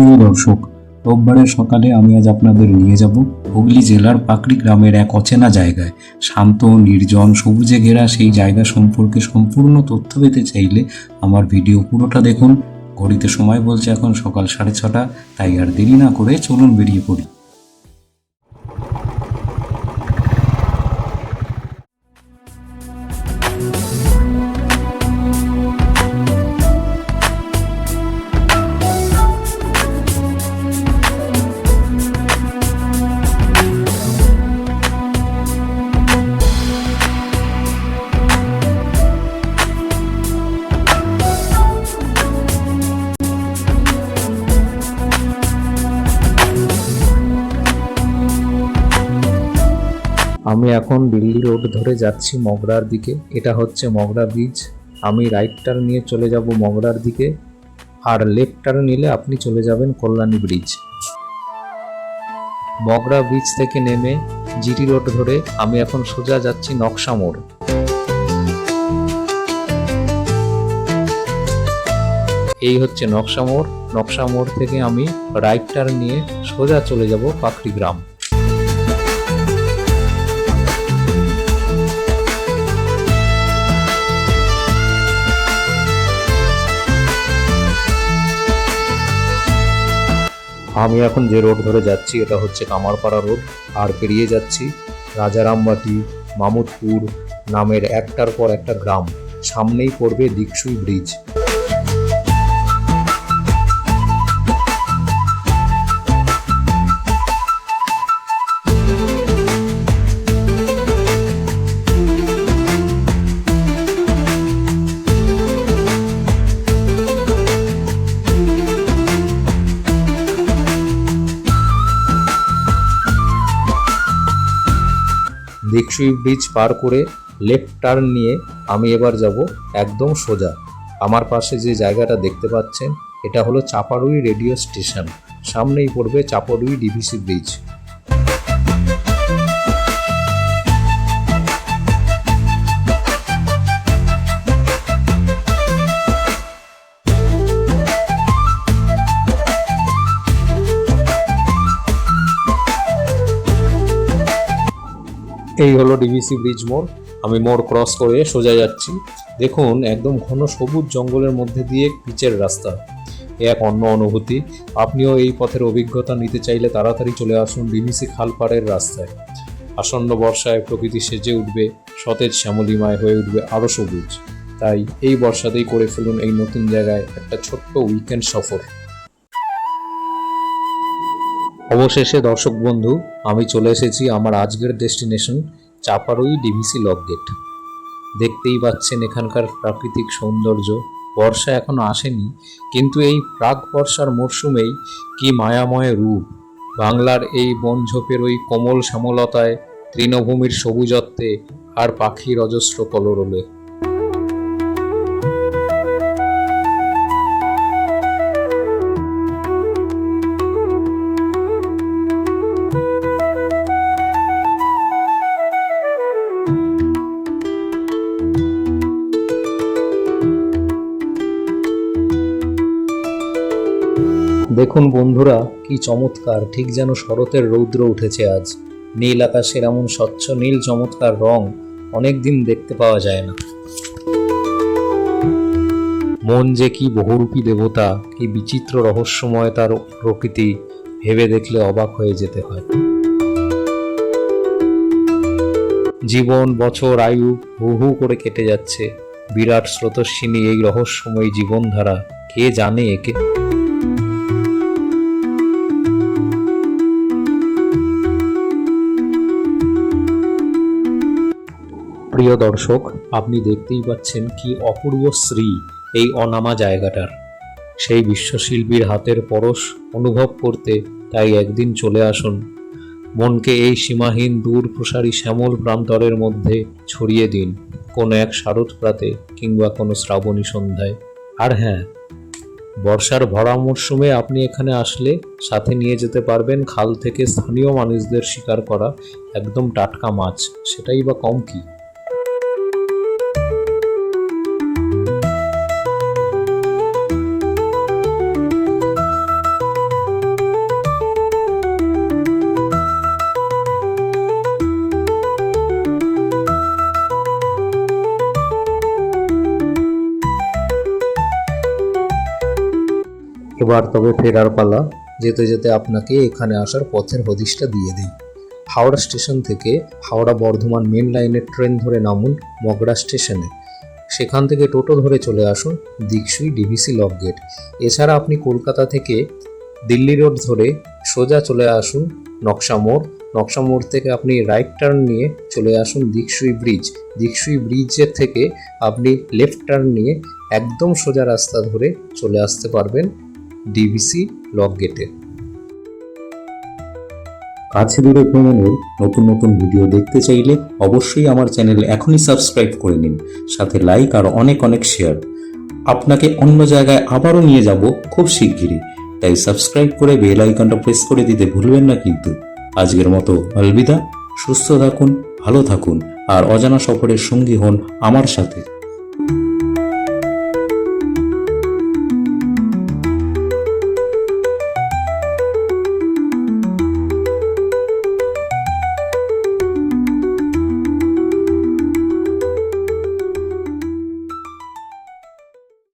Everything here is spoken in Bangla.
প্রিয় দর্শক, রোববারের সকালে আমি আজ আপনাদের নিয়ে যাব হুগলি জেলার পাকড়ি গ্রামের এক অচেনা জায়গায়। শান্ত, নির্জন, সবুজে ঘেরা সেই জায়গা সম্পর্কে সম্পূর্ণ তথ্য পেতে চাইলে আমার ভিডিও পুরোটা দেখুন। ঘড়িতে সময় বলছে এখন সকাল সাড়ে ছটা, তাই আর দেরি না করে চলুন বেরিয়ে পড়ি। আমি এখন দিল্লি রোড ধরে যাচ্ছি মগরার দিকে। এটা হচ্ছে মগরা ব্রিজ আমি রাইট টার্ন নিয়ে চলে যাব মগরার দিকে আর লেফট টার্ন নিলে আপনি চলে যাবেন কল্যাণী ব্রিজ মগরা ব্রিজ থেকে নেমে জিটি রোড ধরে আমি এখন সোজা যাচ্ছি নকশা মোড়। এই হচ্ছে নকশা মোড়। নকশা মোড় থেকে আমি রাইট টার্ন নিয়ে সোজা চলে যাব পাকড়ি গ্রাম। আমি এখন যে রোড ধরে যাচ্ছি, এটা হচ্ছে কামারপাড়া রোড। আর পেরিয়ে যাচ্ছি রাজারামবাটি, মামুদপুর নামের একটার পর একটা গ্রাম। সামনেই পড়বে দিকসুই ব্রিজ। দিকসুই ব্রিজ পার করে লেফট টার্ন নিয়ে আমি এবার যাব একদম সোজা। আমার পাশে যে জায়গাটা দেখতে পাচ্ছেন, এটা হলো চাপারুই রেডিও স্টেশন সামনেই পড়বে চাপারুই ডিভিসি ব্রিজ এই হলো ডিভিসি ব্রিজ মোড়। আমি মোড় ক্রস করে সোজা যাচ্ছি। দেখুন, একদম ঘন সবুজ জঙ্গলের মধ্যে দিয়ে পিচের রাস্তা। এ এক অন্য অনুভূতি। আপনিও এই পথের অভিজ্ঞতা নিতে চাইলে তাড়াতাড়ি চলে আসুন ডিভিসি খালপাড়ের রাস্তায়। আসন্ন বর্ষায় প্রকৃতি সেজে উঠবে, সতেজ শ্যামলিমায় হয়ে উঠবে আরও সবুজ। তাই এই বর্ষাতেই করে ফেলুন এই নতুন জায়গায় একটা ছোট্ট উইকেন্ড সফর। অবশেষে, দর্শক বন্ধু, আমি চলে এসেছি আমার আজকের destination Chaparui DVC lock gate. দেখতেই পাচ্ছেন এখানকার প্রাকৃতিক সৌন্দর্য। বর্ষা এখনও আসেনি, কিন্তু এই প্রাক বর্ষার মরশুমেই কি মায়াময় রূপ। বাংলার এই বনঝোপের ওই কোমল শ্যামলতায় তৃণভূমির সবুজত্বে আর পাখির অজস্র কলরলে। দেখুন বন্ধুরা, কি চমৎকার। ঠিক যেন শরতের রৌদ্র উঠেছে আজ। নীল আকাশের এমন স্বচ্ছ নীল চমৎকার রং অনেক দিন দেখতে পাওয়া যায় না। মন যে কি বহুরূপী দেবতা, কি বিচিত্র রহস্যময় তার প্রকৃতি, ভেবে দেখলে অবাক হয়ে যেতে হয়। জীবন, বছর, আয়ু হু হু করে কেটে যাচ্ছে। বিরাট স্রোতস্বিনী এই রহস্যময় জীবনধারা, কে জানে একে? প্রিয় দর্শক, আপনি দেখতেই পাচ্ছেন কি অপূর্ব শ্রী এই অনামা জায়গাটার। সেই বিশ্বশিল্পীর হাতের পরশ অনুভব করতে তাই একদিন চলে আসুন। মনকে এই সীমাহীন দূর প্রসারী শ্যামল প্রান্তরের মধ্যে ছড়িয়ে দিন কোনো এক শারদ প্রাতে কিংবা কোনো শ্রাবণী সন্ধ্যায়। আর হ্যাঁ বর্ষার ভরা মরশুমে আপনি এখানে আসলে সাথে নিয়ে যেতে পারবেন খাল থেকে স্থানীয় মানুষদের শিকার করা একদম টাটকা মাছ। সেটাই বা কম কি? এবার তবে ফেরার পালা। যেতে যেতে আপনাকে এখানে আসার পথের হদিশটা দিয়ে দিই। হাওড়া স্টেশন থেকে হাওড়া বর্ধমান মেন লাইনের ট্রেন ধরে নামুন মগরা স্টেশনে। সেখান থেকে টোটো ধরে চলে আসুন দিকসুই ডিভিসি লক গেট। এছাড়া আপনি কলকাতা থেকে দিল্লি রোড ধরে সোজা চলে আসুন নকশা মোড়। নকশা মোড় থেকে আপনি রাইট টার্ন নিয়ে চলে আসুন দিকসুই ব্রিজ দিকসুই ব্রিজের থেকে আপনি লেফট টার্ন নিয়ে একদম সোজা রাস্তা ধরে চলে আসতে পারবেন ডিভিসি লক গেটে কাছে দূরে ভ্রমণের নতুন নতুন ভিডিও দেখতে চাইলে অবশ্যই আমার চ্যানেল এখনই সাবস্ক্রাইব করে নিন, সাথে লাইক আর অনেক অনেক শেয়ার। আপনাকে অন্য জায়গায় আবারও নিয়ে যাব খুব শিগগিরই, তাই সাবস্ক্রাইব করে বেল আইকনটা প্রেস করে দিতে ভুলবেন না কিন্তু। আজকের মতো আলবিদা, সুস্থ থাকুন, ভালো থাকুন, আর অজানা সফরের সঙ্গী হন আমার সাথে।